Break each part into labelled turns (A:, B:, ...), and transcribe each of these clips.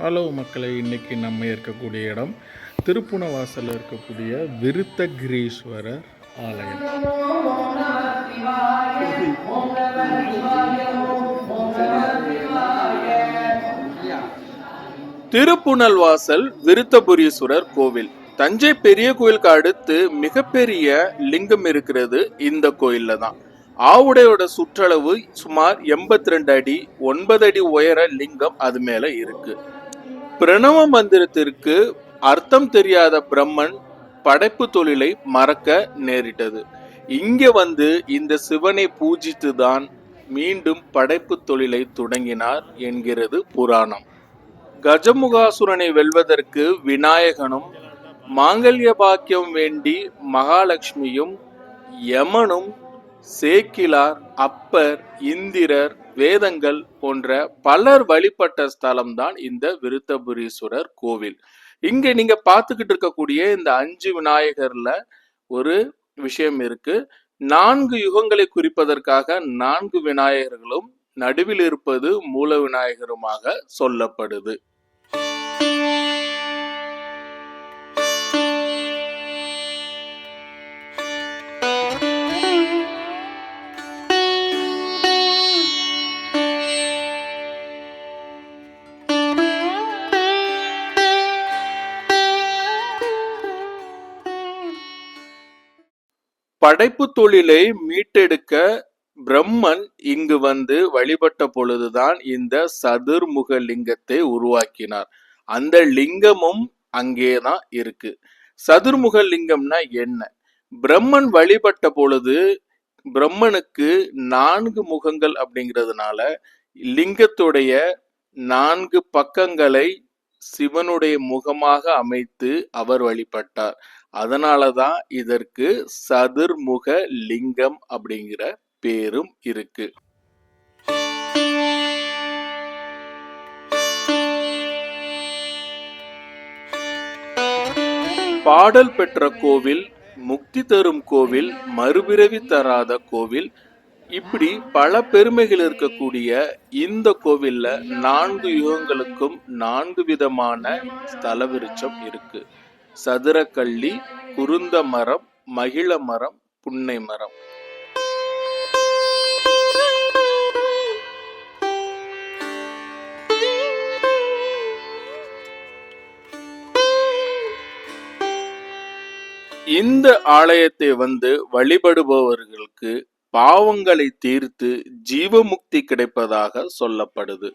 A: Hello மக்களை இன்னைக்கு நம்ம இருக்கக்கூடிய இடம் திருப்புணவாசலில் இருக்கக்கூடிய விருத்தகிரீஸ்வரர் ஆலயம்.
B: திருப்புணல்வாசல் விருத்தபுரீஸ்வரர் கோவில். தஞ்சை பெரிய கோயிலுக்கு அடுத்து மிகப்பெரிய லிங்கம் இருக்கிறது இந்த கோயில்ல தான். ஆவுடையோட சுற்றளவு சுமார் எண்பத்தி ரெண்டு அடி ஒன்பது அடி உயர லிங்கம் அது மேல இருக்கு. பிரணவ மந்திரத்திற்கு அர்த்தம் தெரியாத பிரம்மன் படைப்பு தொழிலை மறக்க நேரிட்டது. இங்க வந்து இந்த சிவனை பூஜித்து தான் மீண்டும் படைப்பு தொழிலை தொடங்கினார் என்கிறது புராணம். கஜமுகாசுரனை வெல்வதற்கு விநாயகனும் மாங்கல்ய பாக்கியம் வேண்டி மகாலட்சுமியும் யமனும் சேக்கிலார் அப்பர் இந்திரர் வேதங்கள் போன்ற பலர் வழிபட்ட ஸ்தலம் தான் இந்த விருத்தபுரீஸ்வரர் கோவில். இங்க நீங்க பார்த்துக்கிட்டு இருக்கக்கூடிய இந்த அஞ்சு விநாயகர்ல ஒரு விஷயம் இருக்கு. நான்கு யுகங்களை குறிப்பதற்காக நான்கு விநாயகர்களும் நடுவில் இருப்பது மூல விநாயகருமாக சொல்லப்படுது. படைப்பு தொழிலை மீட்டெடுக்க பிரம்மன் இங்கு வந்து வழிபட்ட பொழுதுதான் இந்த சதுர்முக லிங்கத்தை உருவாக்கினார். அந்த லிங்கமும் அங்கேதான் இருக்கு. சதுர்முக லிங்கம்னா என்ன? பிரம்மன் வழிபட்ட பொழுது பிரம்மனுக்கு நான்கு முகங்கள் அப்படிங்கிறதுனால லிங்கத்துடைய நான்கு பக்கங்களை சிவனுடைய முகமாக அமைத்து அவர் வழிபட்டார். அதனால தான் இதற்கு சதுர்முக லிங்கம் அப்படிங்கிற பேரும் இருக்கு. பாடல் பெற்ற கோவில் முக்தி தரும் கோவில் மறுபிறவி தராத கோவில் இப்படி பல பெருமைகள் இருக்கக்கூடிய இந்த கோவில்ல நான்கு யுகங்களுக்கும் நான்கு விதமான ஸ்தல விருட்சம் இருக்கு. சதுரக்கள்ளி குருந்த மரம் மகிழ மரம் புன்னை மரம். இந்த ஆலயத்தை வந்து வழிபடுபவர்களுக்கு பாவங்களை தீர்த்து ஜீவமுக்தி கிடைப்பதாக சொல்லப்படுது.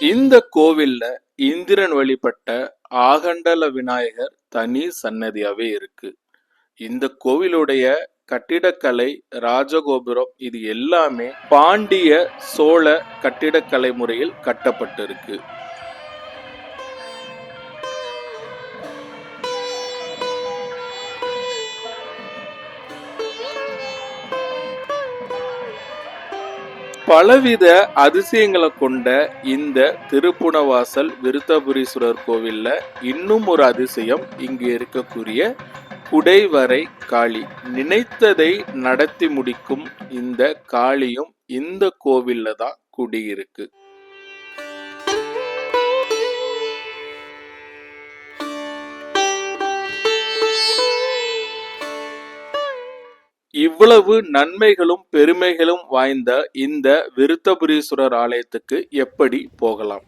B: இந்த கோவில்ல இந்திரன் வழிபட்ட ஆகண்டல விநாயகர் தனி சன்னதியாகவே இருக்கு. இந்த கோவிலுடைய கட்டிடக்கலை ராஜகோபுரம் இது எல்லாமே பாண்டிய சோழ கட்டிடக்கலை முறையில் கட்டப்பட்டிருக்கு. பலவித அதிசயங்களை கொண்ட இந்த திருப்புணவாசல் விருத்தபுரீஸ்வரர் கோவில்ல இன்னும் ஒரு அதிசயம் இங்கு இருக்கக்கூடிய குடைவரை காளி. நினைத்ததை நடத்தி முடிக்கும் இந்த காளியும் இந்த கோவிலில் தான் குடியிருக்கு. இவ்வளவு நன்மைகளும் பெருமைகளும் வாய்ந்த இந்த விருத்தபுரீஸ்வரர் ஆலயத்துக்கு எப்படி போகலாம்?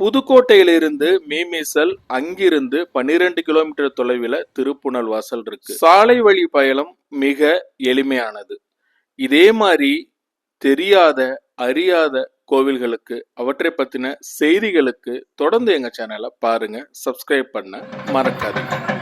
B: புதுக்கோட்டையிலிருந்து மீமிசல் அங்கிருந்து பன்னிரெண்டு கிலோமீட்டர் தொலைவில் திருப்புணல் வாசல் இருக்கு. சாலை வழி பயணம் மிக எளிமையானது. இதே மாதிரி தெரியாத அறியாத கோவில்களுக்கு அவற்றை பற்றின செய்திகளுக்கு தொடர்ந்து எங்கள் சேனலை பாருங்கள் சப்ஸ்கிரைப் பண்ண மறக்காதீங்க.